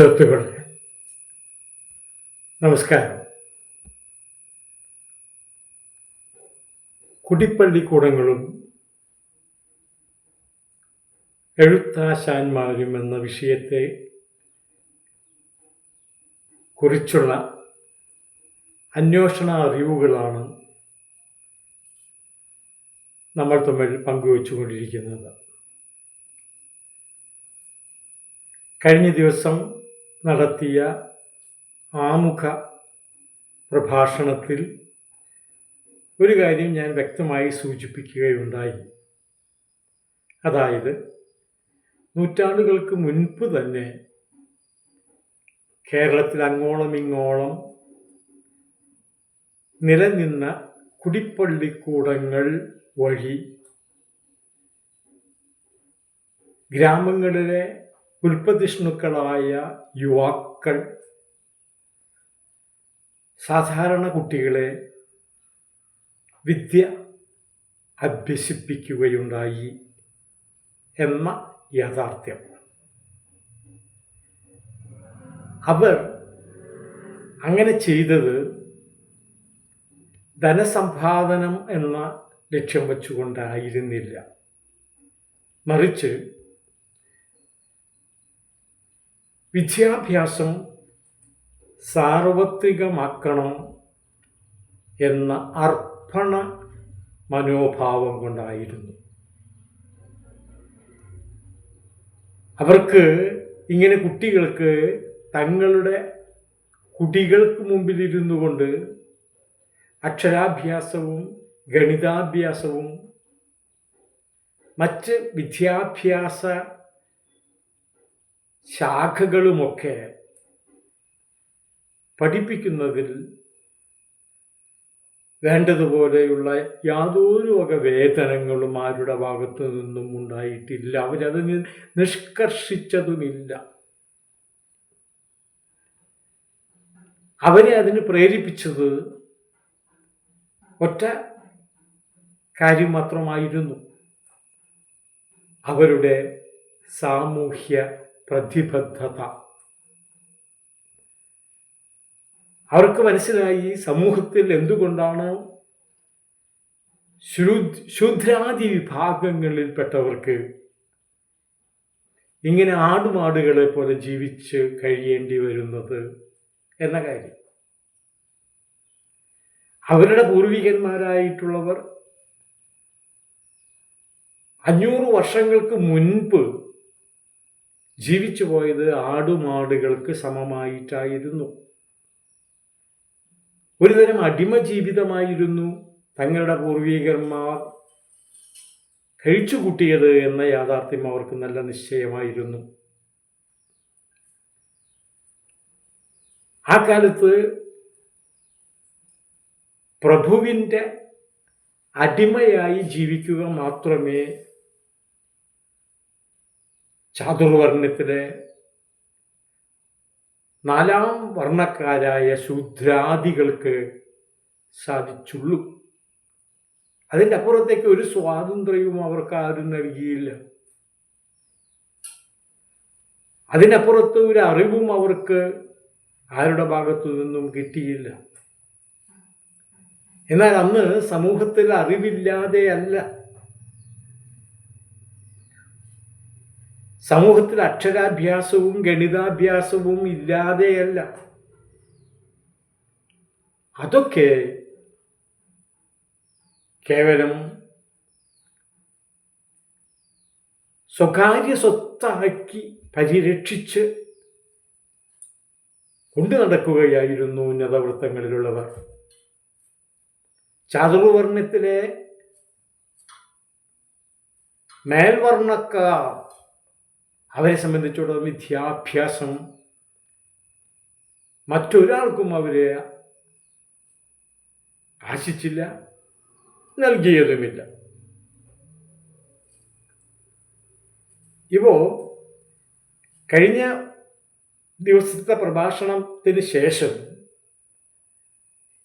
സുഹൃത്തുക്കളെ നമസ്കാരം. കുടിപ്പള്ളിക്കൂടങ്ങളും എഴുത്താശാന്മാരും എന്ന വിഷയത്തെ കുറിച്ചുള്ള അന്വേഷണ അറിവുകളാണ് നമ്മൾ തമ്മിൽ പങ്കുവച്ചുകൊണ്ടിരിക്കുന്നത്. കഴിഞ്ഞ ദിവസം നടത്തിയ ആമുഖ പ്രഭാഷണത്തിൽ ഒരു കാര്യം ഞാൻ വ്യക്തമായി സൂചിപ്പിക്കുകയുണ്ടായി. അതായത് നൂറ്റാണ്ടുകൾക്ക് മുൻപ് തന്നെ കേരളത്തിൽ അങ്ങോളം ഇങ്ങോളം നിലനിന്ന കുടിപ്പള്ളിക്കൂടങ്ങൾ വഴി ഗ്രാമങ്ങളിലെ ഉൽപ്പതിഷ്ണുക്കളായ യുവാക്കൾ സാധാരണ കുട്ടികളെ വിദ്യ അഭ്യസിപ്പിക്കുകയുണ്ടായി എന്ന യാഥാർത്ഥ്യം. അവർ അങ്ങനെ ചെയ്തത് ധനസമ്പാദനം എന്ന ലക്ഷ്യം വച്ചുകൊണ്ടായിരുന്നില്ല. മറിച്ച് വിദ്യാഭ്യാസം സാർവത്രികമാക്കണം എന്ന അർപ്പണ മനോഭാവം കൊണ്ടായിരുന്നു. അവർക്ക് ഇങ്ങനെ കുട്ടികൾക്ക് തങ്ങളുടെ കുട്ടികൾക്ക് മുമ്പിലിരുന്നു കൊണ്ട് അക്ഷരാഭ്യാസവും ഗണിതാഭ്യാസവും മറ്റ് വിദ്യാഭ്യാസ ശാഖകളുമൊക്കെ പഠിപ്പിക്കുന്നതിൽ വേണ്ടതുപോലെയുള്ള യാതൊരു വക വേതനങ്ങളും ആരുടെ ഭാഗത്തു നിന്നും ഉണ്ടായിട്ടില്ല. അവരത് നിഷ്കർഷിച്ചതുമില്ല. അവരെ അതിന് പ്രേരിപ്പിച്ചത് ഒറ്റ കാര്യം മാത്രമായിരുന്നു. അവരുടെ സാമൂഹ്യ പ്രതിബദ്ധത. അവർക്ക് മനസ്സിലായി സമൂഹത്തിൽ എന്തുകൊണ്ടാണ് ശൂദ്രാദി വിഭാഗങ്ങളിൽപ്പെട്ടവർക്ക് ഇങ്ങനെ ആടുമാടുകളെ പോലെ ജീവിച്ച് കഴിയേണ്ടി വരുന്നത് എന്ന കാര്യം. അവരുടെ പൂർവികന്മാരായിട്ടുള്ളവർ അഞ്ഞൂറ് വർഷങ്ങൾക്ക് മുൻപ് ജീവിച്ചു പോയത് ആടുമാടുകൾക്ക് സമമായിട്ടായിരുന്നു. ഒരുതരം അടിമ ജീവിതമായിരുന്നു തങ്ങളുടെ പൂർവീകന്മാർ കഴിച്ചുകൂട്ടിയത് എന്ന യാഥാർത്ഥ്യം അവർക്ക് നല്ല നിശ്ചയമായിരുന്നു. ആ കാലത്ത് പ്രഭുവിന്റെ അടിമയായി ജീവിക്കുക മാത്രമേ ചാതുർവർണത്തിലെ നാലാം വർണക്കാരായ ശൂദ്രാദികൾക്ക് സാധിച്ചുള്ളൂ. അതിന്റെ അപ്പുറത്തേക്ക് ഒരു സ്വാതന്ത്ര്യവും അവർക്ക് ആരും നൽകിയില്ല. അതിനപ്പുറത്ത് ഒരു അറിവും അവർക്ക് ആരുടെ ഭാഗത്തു നിന്നും കിട്ടിയില്ല. എന്നാൽ അന്ന് സമൂഹത്തിൽ അറിവില്ലാതെ സമൂഹത്തിൽ അക്ഷരാഭ്യാസവും ഗണിതാഭ്യാസവും ഇല്ലാതെയല്ല. അതൊക്കെ കേവലം സ്വകാര്യ സ്വത്താക്കി പരിരക്ഷിച്ച് കൊണ്ടു നടക്കുകയായിരുന്നു ഉന്നതവൃത്തങ്ങളിലുള്ളവർ. ചാതുർവർണത്തിലെ മേൽവർണക്കാർ അവരെ സംബന്ധിച്ചിടത്തോളം വിദ്യാഭ്യാസം മറ്റൊരാൾക്കും അവരെ ആശിച്ചില്ല നൽകിയതുമില്ല. ഇപ്പോൾ കഴിഞ്ഞ ദിവസത്തെ പ്രഭാഷണത്തിന് ശേഷം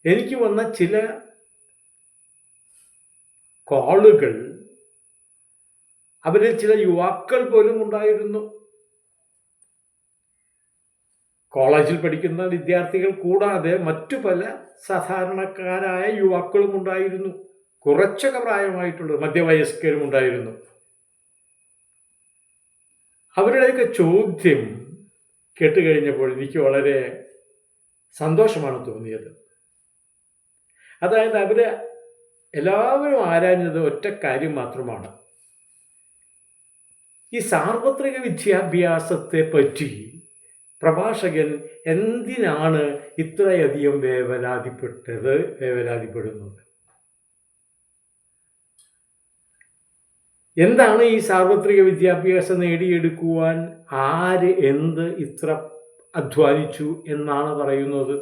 എനിക്ക് വന്ന ചില കോളുകൾ അവരിൽ ചില യുവാക്കൾ പോലും ഉണ്ടായിരുന്നു. കോളേജിൽ പഠിക്കുന്ന വിദ്യാർത്ഥികൾ കൂടാതെ മറ്റു പല സാധാരണക്കാരായ യുവാക്കളും ഉണ്ടായിരുന്നു. കുറച്ചൊക്കെ പ്രായമായിട്ടുള്ള മധ്യവയസ്കരും ഉണ്ടായിരുന്നു. അവരുടെയൊക്കെ ചോദ്യം കേട്ടുകഴിഞ്ഞപ്പോൾ എനിക്ക് വളരെ സന്തോഷമാണ് തോന്നിയത്. അതായത് അവർ എല്ലാവരും ആരാഞ്ഞത് ഒറ്റ കാര്യം മാത്രമാണ്. ഈ സാർവത്രിക വിദ്യാഭ്യാസത്തെ പറ്റി പ്രഭാഷകൻ എന്തിനാണ് ഇത്രയധികം വേവലാതിപ്പെട്ടത് വേവലാതിപ്പെടുന്നത്? എന്താണ് ഈ സാർവത്രിക വിദ്യാഭ്യാസം നേടിയെടുക്കുവാൻ ആര് എന്ത് ഇത്ര അധ്വാനിച്ചു എന്നാണ് പറയുന്നത്?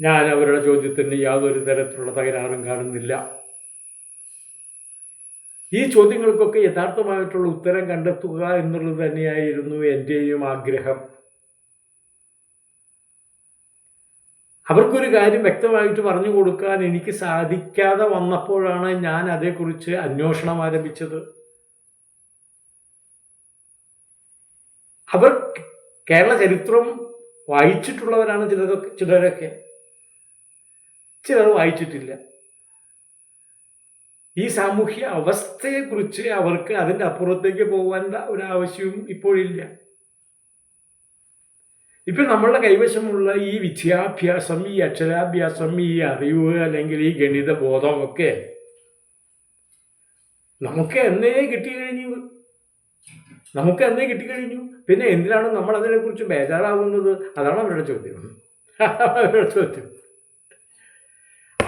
ഞാൻ അവരുടെ ചോദ്യത്തിന് യാതൊരു തരത്തിലുള്ള തകരാറും കാണുന്നില്ല. ഈ ചോദ്യങ്ങൾക്കൊക്കെ യഥാർത്ഥമായിട്ടുള്ള ഉത്തരം കണ്ടെത്തുക എന്നുള്ളത് തന്നെയായിരുന്നു എന്റെയും ആഗ്രഹം. അവർക്കൊരു കാര്യം വ്യക്തമായിട്ട് പറഞ്ഞു കൊടുക്കാൻ എനിക്ക് സാധിക്കാതെ വന്നപ്പോഴാണ് ഞാൻ അതേക്കുറിച്ച് അന്വേഷണം ആരംഭിച്ചത്. അവർ കേരള ചരിത്രം വായിച്ചിട്ടുള്ളവരാണ് ചിലതൊക്കെ ചിലരൊക്കെ. ചിലർ വായിച്ചിട്ടില്ല. ഈ സാമൂഹ്യ അവസ്ഥയെക്കുറിച്ച് അവർക്ക് അതിന്റെ അപ്പുറത്തേക്ക് പോകേണ്ട ഒരു ആവശ്യവും ഇപ്പോഴില്ല. ഇപ്പം നമ്മളുടെ കൈവശമുള്ള ഈ വിദ്യാഭ്യാസം ഈ അക്ഷരാഭ്യാസം ഈ അറിവ് അല്ലെങ്കിൽ ഈ ഗണിത ബോധമൊക്കെ നമുക്ക് എന്നേ കിട്ടിക്കഴിഞ്ഞു. നമുക്ക് എന്നേ കിട്ടിക്കഴിഞ്ഞു. പിന്നെ എന്തിനാണ് നമ്മൾ അതിനെക്കുറിച്ച് ബേജാറാവുന്നത്? അതാണ് അവരുടെ ചോദ്യം. അവരുടെ ചോദ്യം.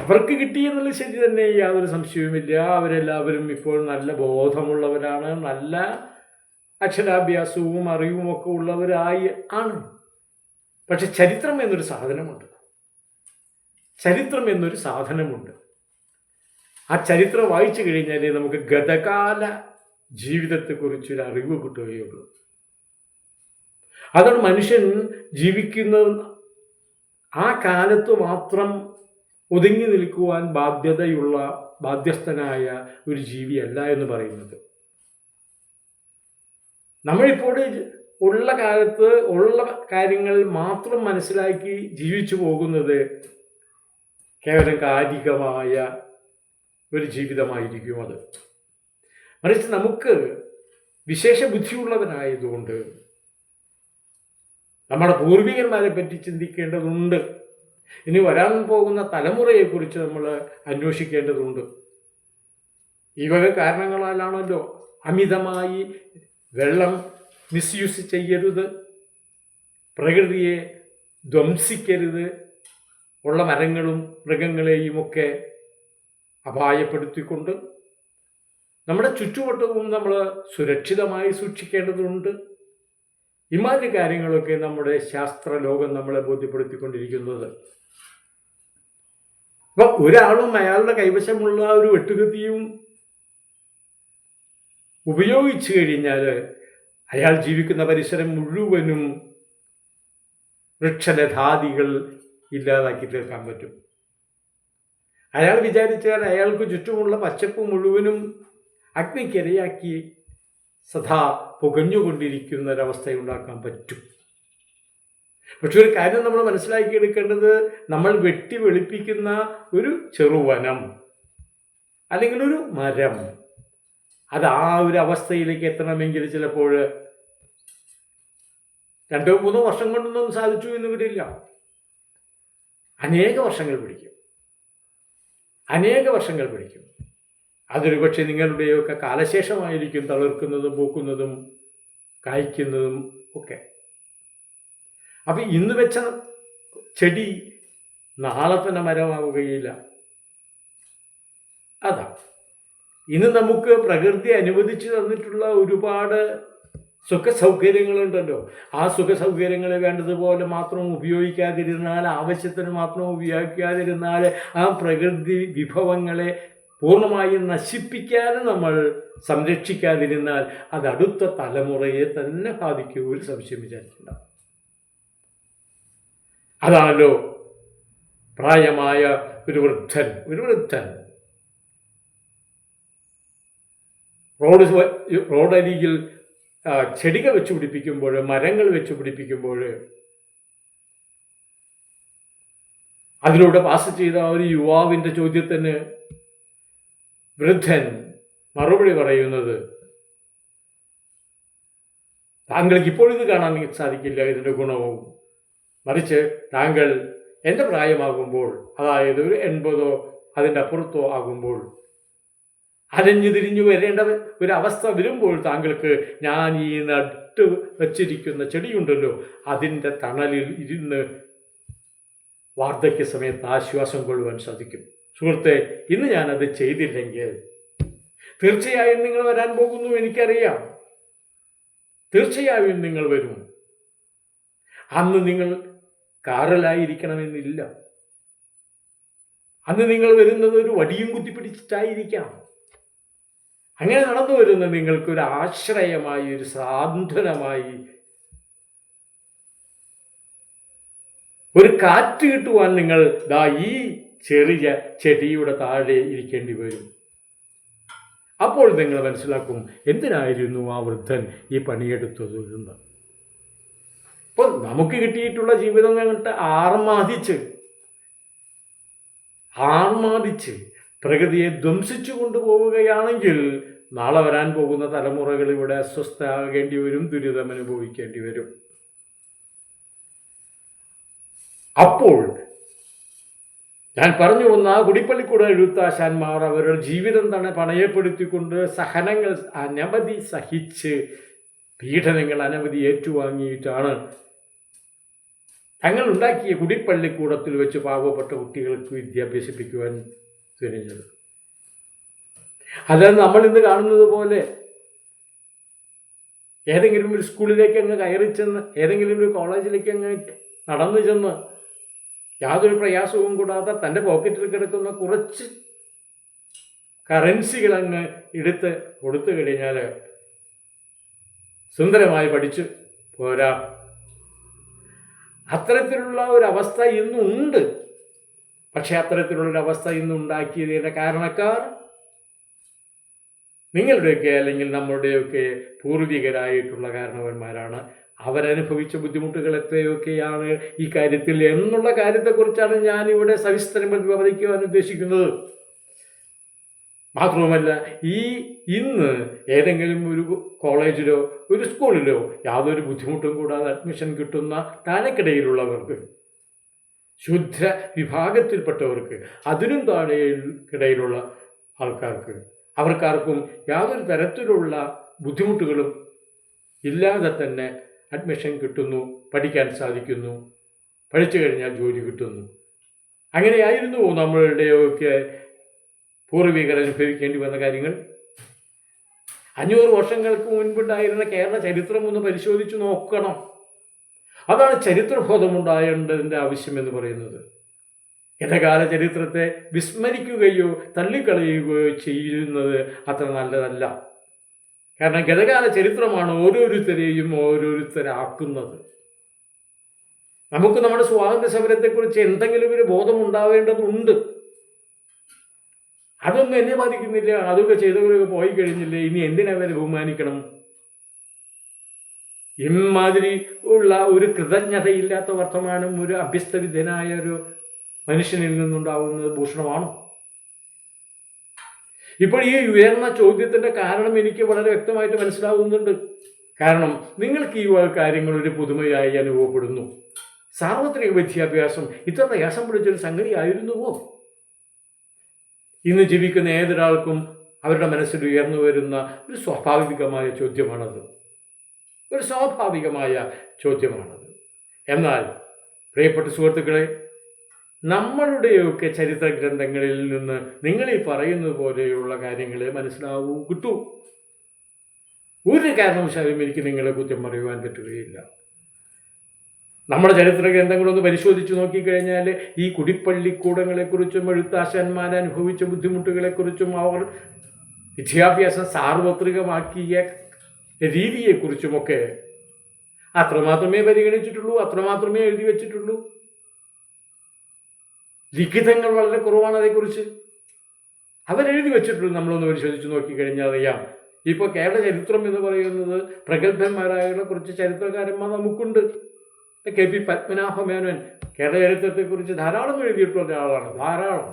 അവർക്ക് കിട്ടി എന്നുള്ളത് ശരി തന്നെ യാതൊരു സംശയവുമില്ല. അവരെല്ലാവരും ഇപ്പോൾ നല്ല ബോധമുള്ളവരാണ്. നല്ല അക്ഷരാഭ്യാസവും അറിവും ഒക്കെ ഉള്ളവരായി ആണ്. പക്ഷെ ചരിത്രം എന്നൊരു സാധനമുണ്ട്. ചരിത്രം എന്നൊരു സാധനമുണ്ട്. ആ ചരിത്രം വായിച്ചു കഴിഞ്ഞാലേ നമുക്ക് ഗതകാല ജീവിതത്തെക്കുറിച്ചൊരു അറിവ് കിട്ടുകയുള്ളൂ അതാണ് മനുഷ്യൻ ജീവിക്കുന്ന ആ കാലത്ത് മാത്രം ഒതുങ്ങി നിൽക്കുവാൻ ബാധ്യതയുള്ള ബാധ്യസ്ഥനായ ഒരു ജീവിയല്ല എന്ന് പറയുന്നത്. നമ്മളിപ്പോൾ ഉള്ള കാലത്ത് ഉള്ള കാര്യങ്ങൾ മാത്രം മനസ്സിലാക്കി ജീവിച്ചു പോകുന്നത് കേവലം കാലികമായ ഒരു ജീവിതമായിരിക്കും അത്. മറിച്ച് നമുക്ക് വിശേഷ ബുദ്ധിയുള്ളവനായതുകൊണ്ട് നമ്മുടെ പൂർവികന്മാരെ പറ്റി ചിന്തിക്കേണ്ടതുണ്ട്. ഇനി വരാൻ പോകുന്ന തലമുറയെക്കുറിച്ച് നമ്മൾ അന്വേഷിക്കേണ്ടതുണ്ട്. ഈ വക കാരണങ്ങളാലാണല്ലോ അമിതമായി വെള്ളം മിസ്യൂസ് ചെയ്യരുത് പ്രകൃതിയെ ധ്വംസിക്കരുത് ഉള്ള മരങ്ങളും മൃഗങ്ങളെയും ഒക്കെ അപായപ്പെടുത്തിക്കൊണ്ട് നമ്മുടെ ചുറ്റുവട്ടവും നമ്മൾ സുരക്ഷിതമായി സൂക്ഷിക്കേണ്ടതുണ്ട്. ഇമാതിരി കാര്യങ്ങളൊക്കെ നമ്മുടെ ശാസ്ത്രലോകം നമ്മളെ ബോധ്യപ്പെടുത്തിക്കൊണ്ടിരിക്കുന്നത്. അപ്പൊ ഒരാളും അയാളുടെ കൈവശമുള്ള ഒരു വെട്ടുകത്തിയും ഉപയോഗിച്ചു കഴിഞ്ഞാൽ അയാൾ ജീവിക്കുന്ന പരിസരം മുഴുവനും വൃക്ഷലതാദികൾ ഇല്ലാതാക്കി തീർക്കാൻ പറ്റും. അയാൾ വിചാരിച്ചാൽ അയാൾക്ക് ചുറ്റുമുള്ള പച്ചപ്പ് മുഴുവനും അഗ്നിക്കിരയാക്കി സദാ പുകഞ്ഞുകൊണ്ടിരിക്കുന്ന ഒരവസ്ഥയുണ്ടാക്കാൻ പറ്റും. പക്ഷെ ഒരു കാര്യം നമ്മൾ മനസ്സിലാക്കി എടുക്കേണ്ടത് നമ്മൾ വെട്ടി വെളുപ്പിക്കുന്ന ഒരു ചെറുവനം അല്ലെങ്കിൽ ഒരു മരം. അത് ആ ഒരു അവസ്ഥയിലേക്ക് എത്തണമെങ്കിൽ ചിലപ്പോൾ രണ്ടോ മൂന്നോ വർഷം കൊണ്ടൊന്നും സാധിച്ചു എന്ന് വരില്ല. അനേക വർഷങ്ങൾ പിടിക്കും. അനേക വർഷങ്ങൾ പിടിക്കും. അതൊരു പക്ഷേ നിങ്ങളുടെയൊക്കെ കാലശേഷമായിരിക്കും തളിർക്കുന്നതും പൂക്കുന്നതും കായ്ക്കുന്നതും ഒക്കെ. അപ്പം ഇന്ന് വെച്ച ചെടി നാളെ തന്നെ മരമാവുകയില്ല. അതാ. ഇന്ന് നമുക്ക് പ്രകൃതി അനുവദിച്ചു തന്നിട്ടുള്ള ഒരുപാട് സുഖ സൗകര്യങ്ങളുണ്ടല്ലോ ആ സുഖ സൗകര്യങ്ങൾ വേണ്ടതുപോലെ മാത്രം ഉപയോഗിക്കാതിരുന്നാൽ ആവശ്യത്തിന് മാത്രം ഉപയോഗിക്കാതിരുന്നാൽ ആ പ്രകൃതി വിഭവങ്ങളെ പൂർണമായും നശിപ്പിക്കാതെ നമ്മൾ സംരക്ഷിക്കാതിരുന്നാൽ അത് അടുത്ത തലമുറയെ തന്നെ ബാധിക്കും ഒരു സംശയം വിചാരിച്ചിട്ടുണ്ടാവും. അതാണല്ലോ പ്രായമായ ഒരു വൃദ്ധൻ ഒരു വൃദ്ധൻ. റോഡ് റോഡരികിൽ ചെടികൾ വെച്ച് പിടിപ്പിക്കുമ്പോൾ മരങ്ങൾ വെച്ച് പിടിപ്പിക്കുമ്പോൾ അതിലൂടെ പാസ് ചെയ്ത ഒരു യുവാവിന്റെ ചോദ്യത്തിന് വൃദ്ധൻ മറുപടി പറയുന്നത് താങ്കൾക്ക് ഇപ്പോഴിത് കാണാൻ സാധിക്കില്ല ഇതിന്റെ ഗുണവും. മറിച്ച് താങ്കൾ എന്റെ പ്രായമാകുമ്പോൾ അതായത് ഒരു എൺപതോ അതിന്റെ അപ്പുറത്തോ ആകുമ്പോൾ അലഞ്ഞു തിരിഞ്ഞു വരേണ്ട ഒരു അവസ്ഥ വരുമ്പോൾ താങ്കൾക്ക് ഞാൻ ഈ നട്ട് വച്ചിരിക്കുന്ന ചെടിയുണ്ടല്ലോ അതിന്റെ തണലിൽ ഇരുന്ന് വാർദ്ധക്യ സമയത്ത് ആശ്വാസം കൊള്ളുവാൻ സാധിക്കും. സുഹൃത്തെ ഇന്ന് ഞാനത് ചെയ്തില്ലെങ്കിൽ തീർച്ചയായും നിങ്ങൾ വരാൻ പോകുന്നു എനിക്കറിയാം. തീർച്ചയായും നിങ്ങൾ വരും. അന്ന് നിങ്ങൾ കാറിലായിരിക്കണമെന്നില്ല. അന്ന് നിങ്ങൾ വരുന്നത് ഒരു വടിയും കുത്തിപ്പിടിച്ചിട്ടായിരിക്കാം. അങ്ങനെ നടന്നു വരുന്ന നിങ്ങൾക്കൊരു ആശ്രയമായി ഒരു സാന്ത്വനമായി ഒരു കാറ്റ് കിട്ടുവാൻ നിങ്ങൾ ദാ ഈ ചെറിയ ചെടിയുടെ താഴെ ഇരിക്കേണ്ടി വരും. അപ്പോൾ നിങ്ങൾ മനസ്സിലാക്കും എന്തിനായിരുന്നു ആ വൃദ്ധൻ ഈ പണിയെടുത്തത് എന്ന്. അപ്പോൾ നമുക്ക് കിട്ടിയിട്ടുള്ള ജീവിതം കണ്ടിട്ട് ആർമാദിച്ച് ആർമാദിച്ച് പ്രകൃതിയെ ധ്വംസിച്ചു കൊണ്ടുപോവുകയാണെങ്കിൽ നാളെ വരാൻ പോകുന്ന തലമുറകൾ ഇവിടെ അസ്വസ്ഥയാകേണ്ടി വരും ദുരിതം അനുഭവിക്കേണ്ടി വരും. അപ്പോൾ ഞാൻ പറഞ്ഞു വന്ന ആ കുടിപ്പള്ളിക്കൂട എഴുത്താശാന്മാർ അവരുടെ ജീവിതം തന്നെ പണയപ്പെടുത്തിക്കൊണ്ട് സഹനങ്ങൾ അനവധി സഹിച്ച് പീഡനങ്ങൾ അനവധി ഏറ്റുവാങ്ങിയിട്ടാണ് തങ്ങൾ ഉണ്ടാക്കിയ കുടിപ്പള്ളിക്കൂടത്തിൽ വെച്ച് പാവപ്പെട്ട കുട്ടികൾക്ക് വിദ്യാഭ്യസിപ്പിക്കുവാൻ തിരിഞ്ഞത്. അതായത് നമ്മൾ ഇന്ന് കാണുന്നത് പോലെ. ഏതെങ്കിലും ഒരു സ്കൂളിലേക്ക് അങ്ങ് കയറി ചെന്ന് ഏതെങ്കിലും ഒരു കോളേജിലേക്ക് അങ്ങ് നടന്നു ചെന്ന് യാതൊരു പ്രയാസവും കൂടാതെ തന്റെ പോക്കറ്റിൽ കിടക്കുന്ന കുറച്ച് കറൻസികൾ അങ്ങ് എടുത്ത് കൊടുത്തു കഴിഞ്ഞാൽ സുന്ദരമായി പഠിച്ചു. പോരാ. അത്തരത്തിലുള്ള ഒരു അവസ്ഥ ഇന്നുണ്ട്. പക്ഷെ അത്തരത്തിലുള്ളൊരു അവസ്ഥ ഇന്ന് ഉണ്ടാക്കിയതിന്റെ കാരണക്കാർ നിങ്ങളുടെയൊക്കെ അല്ലെങ്കിൽ നമ്മുടെയൊക്കെ പൂർവികരായിട്ടുള്ള കാരണവന്മാരാണ്. അവരനുഭവിച്ച ബുദ്ധിമുട്ടുകൾ എത്രയൊക്കെയാണ്? ഈ കാര്യത്തിൽ എന്നുള്ള കാര്യത്തെക്കുറിച്ചാണ് ഞാനിവിടെ സവിസ്തരം പ്രതിപാദിക്കുവാൻ ഉദ്ദേശിക്കുന്നത്. മാത്രവുമല്ല ഈ ഇന്ന് ഏതെങ്കിലും ഒരു കോളേജിലോ ഒരു സ്കൂളിലോ യാതൊരു ബുദ്ധിമുട്ടും കൂടാതെ അഡ്മിഷൻ കിട്ടുന്ന താഴെക്കിടയിലുള്ളവർക്ക് ശുദ്ധ വിഭാഗത്തിൽപ്പെട്ടവർക്ക് അതിനും താഴെക്കിടയിലുള്ള ആൾക്കാർക്ക് അവർക്കാർക്കും യാതൊരു തരത്തിലുള്ള ബുദ്ധിമുട്ടുകളും ഇല്ലാതെ തന്നെ അഡ്മിഷൻ കിട്ടുന്നു പഠിക്കാൻ സാധിക്കുന്നു പഠിച്ചു കഴിഞ്ഞാൽ ജോലി കിട്ടുന്നു. അങ്ങനെയായിരുന്നു നമ്മളുടെയൊക്കെ പൂർവികർ അനുഭവിക്കേണ്ടി വന്ന കാര്യങ്ങൾ. അഞ്ഞൂറ് വർഷങ്ങൾക്ക് മുൻപുണ്ടായിരുന്ന കേരള ചരിത്രം ഒന്ന് പരിശോധിച്ചു നോക്കണം. അതാണ് ചരിത്രബോധമുണ്ടായേണ്ടതിന്റെ ആവശ്യം എന്ന് പറയുന്നത്. ഇടകാല ചരിത്രത്തെ വിസ്മരിക്കുകയോ തള്ളിക്കളയുകയോ ചെയ്യുന്നത് അത്ര നല്ലതല്ല. കാരണം ഗതകാല ചരിത്രമാണ് ഓരോരുത്തരെയും ഓരോരുത്തരാക്കുന്നത്. നമുക്ക് നമ്മുടെ സ്വാതന്ത്ര്യ സമരത്തെക്കുറിച്ച് എന്തെങ്കിലും ഒരു ബോധം ഉണ്ടാവേണ്ടതുണ്ട് അതൊന്നും എന്നെ ബാധിക്കുന്നില്ല. അതൊക്കെ ചെയ്തവരൊക്കെ പോയി കഴിഞ്ഞില്ലേ? ഇനി എന്തിനവരെ ബഹുമാനിക്കണം? ഇമാതിരി ഉള്ള ഒരു കൃതജ്ഞതയില്ലാത്ത വർത്തമാനം ഒരു അഭ്യസ്തവിധനായ ഒരു മനുഷ്യനിൽ നിന്നുണ്ടാവുന്നത് ഭൂഷണമാണോ. ഇപ്പോൾ ഈ ഉയർന്ന ചോദ്യത്തിന്റെ കാരണം എനിക്ക് വളരെ വ്യക്തമായിട്ട് മനസ്സിലാവുന്നുണ്ട്. കാരണം നിങ്ങൾക്ക് ഈ കാര്യങ്ങൾ ഒരു പുതുമയായി അനുഭവപ്പെടുന്നു. സാർവത്രിക വിദ്യാഭ്യാസം ഇത്ര പ്രയാസം പിടിച്ചൊരു സംഗതി ആയിരുന്നുവോ ഇന്ന് ജീവിക്കുന്ന ഏതൊരാൾക്കും അവരുടെ മനസ്സിൽ ഉയർന്നു വരുന്ന ഒരു സ്വാഭാവികമായ ചോദ്യമാണത്. ഒരു സ്വാഭാവികമായ ചോദ്യമാണത്. എന്നാൽ പ്രിയപ്പെട്ട സുഹൃത്തുക്കളെ നമ്മളുടെയൊക്കെ ചരിത്ര ഗ്രന്ഥങ്ങളിൽ നിന്ന് നിങ്ങൾ ഈ പറയുന്നത് പോലെയുള്ള കാര്യങ്ങളെ മനസ്സിലാവൂ കിട്ടൂ. ഒരു കാരണവശാലും എനിക്ക് നിങ്ങളെ കുറ്റം പറയുവാൻ പറ്റുകയില്ല. നമ്മുടെ ചരിത്ര ഗ്രന്ഥങ്ങളൊന്ന് പരിശോധിച്ച് നോക്കിക്കഴിഞ്ഞാൽ ഈ കുടിപ്പള്ളിക്കൂടങ്ങളെക്കുറിച്ചും എഴുത്താശന്മാർ അനുഭവിച്ച ബുദ്ധിമുട്ടുകളെക്കുറിച്ചും അവർ വിദ്യാഭ്യാസം സാർവത്രികമാക്കിയ രീതിയെക്കുറിച്ചുമൊക്കെ അത്രമാത്രമേ പരിഗണിച്ചിട്ടുള്ളൂ അത്രമാത്രമേ എഴുതി വെച്ചിട്ടുള്ളൂ. ലിഖിതങ്ങൾ വളരെ കുറവാണ് അതേക്കുറിച്ച്. അവരെഴുതി വെച്ചിട്ടുള്ളൂ നമ്മളൊന്ന് പരിശോധിച്ച് നോക്കിക്കഴിഞ്ഞാൽ അറിയാം. ഇപ്പോൾ കേരള ചരിത്രം എന്ന് പറയുന്നത് പ്രഗത്ഭന്മാരായുള്ള കുറച്ച് ചരിത്രകാരന്മാർ നമുക്കുണ്ട്. കെ പി പത്മനാഭ മേനോൻ കേരള ചരിത്രത്തെക്കുറിച്ച് ധാരാളം എഴുതിയിട്ടുള്ള ഒരാളാണ് ധാരാളം.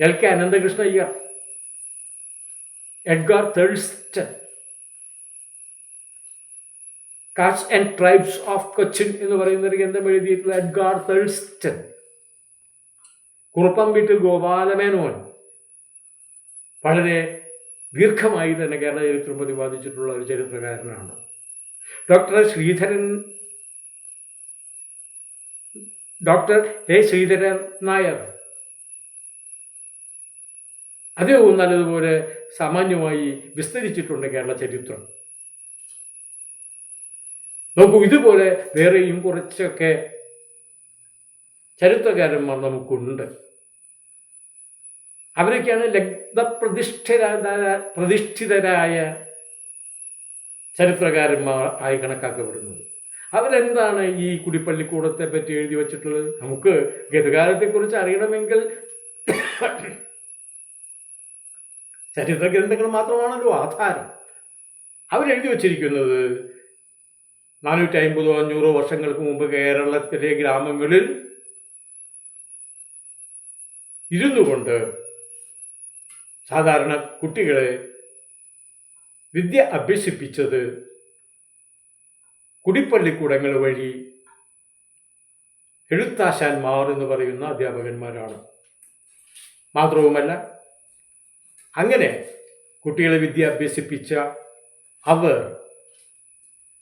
L K Ananthakrishna Iyer Edgar Thurston caste and tribes of Cochin എന്ന് പറയുന്ന ഒരു ഗ്രന്ഥം എഴുതിയിട്ടുള്ള എഡ്ഗാർ തേഴ്സ്റ്റൺ കുറുപ്പം വീട്ടിൽ ഗോപാലമേനോൻ വളരെ ദീർഘമായി തന്നെ കേരള ചരിത്രം പ്രതിപാദിച്ചിട്ടുള്ള ഒരു ചരിത്രകാരനാണ്. Doctor Sreedharan doctor A Sreedharan Nair. അതേ നല്ലതുപോലെ സാമാന്യമായി വിസ്തരിച്ചിട്ടുണ്ട് കേരള ചരിത്രം. നോക്കൂ ഇതുപോലെ വേറെയും കുറച്ചൊക്കെ ചരിത്രകാരന്മാർ നമുക്കുണ്ട്. അവരൊക്കെയാണ് ലഗ്നപ്രതിഷ്ഠിതരായ പ്രതിഷ്ഠിതരായ ചരിത്രകാരന്മാർ ആയി കണക്കാക്കപ്പെടുന്നത്. അവരെന്താണ് ഈ കുടിപ്പള്ളിക്കൂടത്തെ പറ്റി എഴുതി വച്ചിട്ടുള്ളത്? നമുക്ക് ഗതകാലത്തെക്കുറിച്ച് അറിയണമെങ്കിൽ ചരിത്ര ഗ്രന്ഥങ്ങൾ മാത്രമാണല്ലോ ആധാരം. അവരെഴുതി വച്ചിരിക്കുന്നത് നാനൂറ്റി അമ്പതോ അഞ്ഞൂറോ വർഷങ്ങൾക്ക് മുമ്പ് കേരളത്തിലെ ഗ്രാമങ്ങളിൽ ഇരുന്നു കൊണ്ട് സാധാരണ കുട്ടികളെ വിദ്യ അഭ്യസിപ്പിച്ചത് കുടിപ്പള്ളിക്കൂടങ്ങൾ വഴി എഴുത്താശാന്മാർ എന്ന് പറയുന്ന അധ്യാപകന്മാരാണ്. മാത്രവുമല്ല അങ്ങനെ കുട്ടികളെ വിദ്യ അഭ്യസിപ്പിച്ച അവർ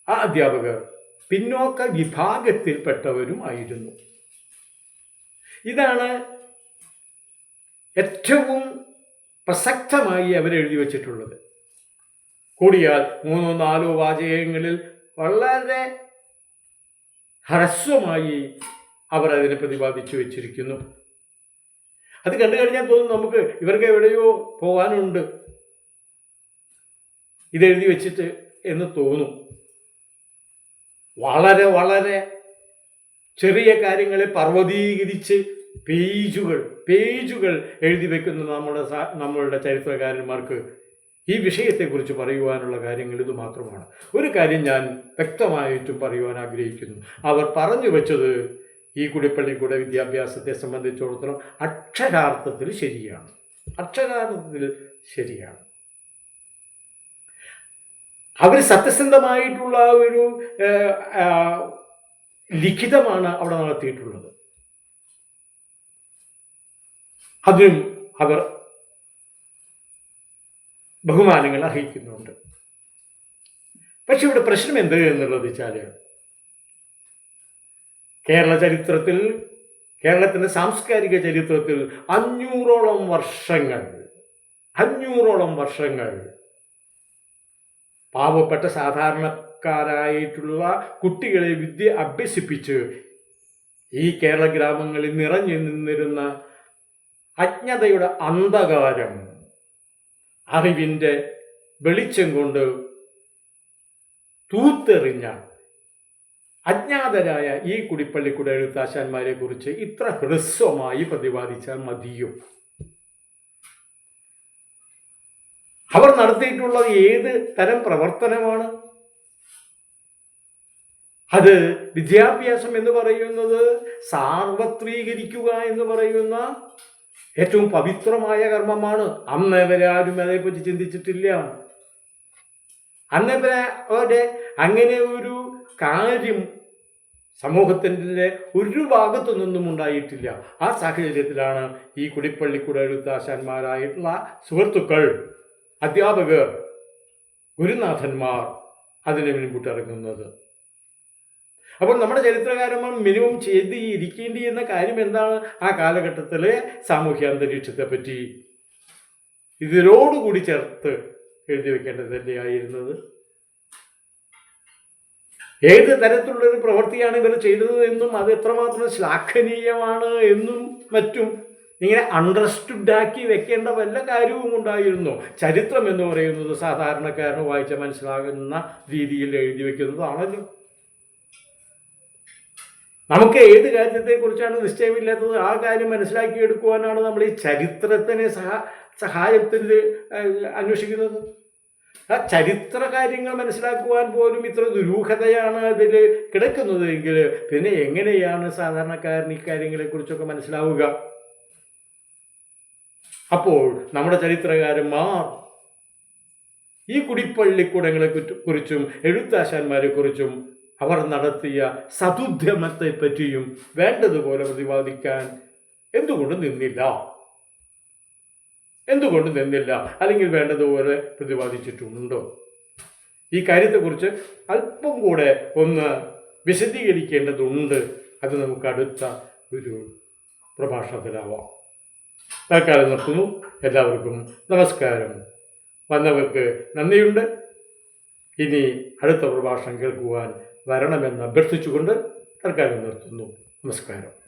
ആ അധ്യാപകർ പിന്നോക്ക വിഭാഗത്തിൽപ്പെട്ടവരും ആയിരുന്നു. ഇതാണ് ഏറ്റവും പ്രസക്തമായി അവരെഴുതി വച്ചിട്ടുള്ളത്. കൂടിയാൽ മൂന്നോ നാലോ വാചകങ്ങളിൽ വളരെ ഹ്രസ്വമായി അവർ അതിനെ പ്രതിപാദിച്ചു വെച്ചിരിക്കുന്നു. അത് കണ്ടു കഴിഞ്ഞാൽ തോന്നും നമുക്ക് ഇവർക്ക് എവിടെയോ പോകാനുണ്ട്. ഇതെഴുതി വെച്ചിട്ട് എന്ന് തോന്നും. വളരെ വളരെ ചെറിയ കാര്യങ്ങളെ പർവതീകരിച്ച് പേജുകൾ പേജുകൾ എഴുതി വെക്കുന്ന നമ്മുടെ നമ്മളുടെ ചരിത്രകാരന്മാർക്ക് ഈ വിഷയത്തെക്കുറിച്ച് പറയുവാനുള്ള കാര്യങ്ങൾ ഇത് മാത്രമാണ്. ഒരു കാര്യം ഞാൻ വ്യക്തമായിട്ടും പറയുവാൻ ആഗ്രഹിക്കുന്നു. അവർ പറഞ്ഞു വെച്ചത് ഈ കുടിപ്പള്ളിക്കൂടെ വിദ്യാഭ്യാസത്തെ സംബന്ധിച്ചിടത്തോളം അക്ഷരാർത്ഥത്തിൽ ശരിയാണ്. അക്ഷരാർത്ഥത്തിൽ ശരിയാണ്. അവർ സത്യസന്ധമായിട്ടുള്ള ഒരു ലിഖിതമാണ് അവിടെ നടത്തിയിട്ടുള്ളത്. അതിനും അവർ ബഹുമാനങ്ങൾ അർഹിക്കുന്നുണ്ട്. പക്ഷെ ഇവിടെ പ്രശ്നം എന്ത് എന്നുള്ളത് വെച്ചാൽ കേരള ചരിത്രത്തിൽ കേരളത്തിന്റെ സാംസ്കാരിക ചരിത്രത്തിൽ അഞ്ഞൂറോളം വർഷങ്ങൾ അഞ്ഞൂറോളം വർഷങ്ങൾ പാവപ്പെട്ട സാധാരണക്കാരായിട്ടുള്ള കുട്ടികളെ വിദ്യ അഭ്യസിപ്പിച്ച് ഈ കേരള ഗ്രാമങ്ങളിൽ നിറഞ്ഞു നിന്നിരുന്ന അജ്ഞതയുടെ അന്ധകാരം അറിവിന്റെ വെളിച്ചം കൊണ്ട് തൂത്തെറിഞ്ഞ അജ്ഞാതരായ ഈ കുടിപ്പള്ളിക്കുട എഴുത്താശാന്മാരെ കുറിച്ച് ഇത്ര ഹ്രസ്വമായി പ്രതിപാദിച്ചാൽ മതിയോ? അവർ നടത്തിയിട്ടുള്ളത് ഏത് തരം പ്രവർത്തനമാണ്? അത് വിദ്യാഭ്യാസം എന്ന് പറയുന്നത് സാർവത്രീകരിക്കുക എന്ന് പറയുന്ന ഏറ്റവും പവിത്രമായ കർമ്മമാണ്. അന്ന് വരെ ആരും അതേപ്പറ്റി ചിന്തിച്ചിട്ടില്ല. അന്ന് വരെ അവരുടെ അങ്ങനെ ഒരു കാര്യം സമൂഹത്തിന്റെ ഒരു ഭാഗത്തു നിന്നും ഉണ്ടായിട്ടില്ല. ആ സാഹചര്യത്തിലാണ് ഈ കുടിപ്പള്ളിക്കൂടെ എഴുത്താശാന്മാരായിട്ടുള്ള സുഹൃത്തുക്കൾ അധ്യാപകർ ഗുരുനാഥന്മാർ അതിനെ മുൻപിട്ടിറങ്ങുന്നത് അപ്പോൾ നമ്മുടെ ചരിത്രകാരന്മാർ മിനിമം ചെയ്ത് ഇരിക്കേണ്ടിയിരുന്ന കാര്യം എന്താണ് ആ കാലഘട്ടത്തിലെ സാമൂഹ്യ അന്തരീക്ഷത്തെ പറ്റി? ഇതിനോടുകൂടി ചേർത്ത് എഴുതി വെക്കേണ്ടത് തന്നെയായിരുന്നത്. ഏത് തരത്തിലുള്ളൊരു പ്രവൃത്തിയാണ് ഇവർ ചെയ്തത് എന്നും അത് എത്രമാത്രം ശ്ലാഘനീയമാണ് എന്നും മറ്റും ഇങ്ങനെ അണ്ടർസ്റ്റുഡ് ആക്കി വെക്കേണ്ട വല്ല കാര്യവും ഉണ്ടായിരുന്നു? ചരിത്രം എന്ന് പറയുന്നത് സാധാരണക്കാരന് വായിച്ച മനസ്സിലാകുന്ന രീതിയിൽ എഴുതി വെക്കുന്നതാണല്ലോ. നമുക്ക് ഏത് രാജ്യത്തെക്കുറിച്ചാണ് നിശ്ചയമില്ലാത്തത്? ആ കാര്യം മനസ്സിലാക്കിയെടുക്കുവാനാണ് നമ്മൾ ഈ ചരിത്രത്തിനെ സഹാ സഹായത്തിൽ അന്വേഷിക്കുന്നത്. ആ ചരിത്ര കാര്യങ്ങൾ മനസ്സിലാക്കുവാൻ പോലും ഇത്ര ദുരൂഹതയാണ് അതിൽ കിടക്കുന്നത് എങ്കിൽ പിന്നെ എങ്ങനെയാണ് സാധാരണക്കാരൻ ഈ കാര്യങ്ങളെക്കുറിച്ചൊക്കെ മനസ്സിലാവുക? അപ്പോൾ നമ്മുടെ ചരിത്രകാരന്മാർ ഈ കുടിപ്പള്ളിക്കൂടങ്ങളെ കുറിച്ചും എഴുത്താശാന്മാരെ കുറിച്ചും അവർ നടത്തിയ സതുദ്യമത്തെ പറ്റിയും വേണ്ടതുപോലെ പ്രതിപാദിക്കാൻ എന്തുകൊണ്ട് നിന്നില്ല? എന്തുകൊണ്ട് നിന്നില്ല? അല്ലെങ്കിൽ വേണ്ടതുപോലെ പ്രതിപാദിച്ചിട്ടുണ്ടോ? ഈ കാര്യത്തെക്കുറിച്ച് അല്പം കൂടെ ഒന്ന് വിശദീകരിക്കേണ്ടതുണ്ട്. അത് നമുക്ക് അടുത്ത ഒരു പ്രഭാഷണത്തിലാവാം. തൽക്കാലം നിർത്തുന്നു. എല്ലാവർക്കും നമസ്കാരം. വന്നവർക്ക് നന്ദിയുണ്ട്. ഇനി അടുത്ത പ്രഭാഷണം കേൾക്കുവാൻ വരണമെന്ന് അഭ്യർത്ഥിച്ചുകൊണ്ട് തൽക്കാലം നിർത്തുന്നു. നമസ്കാരം.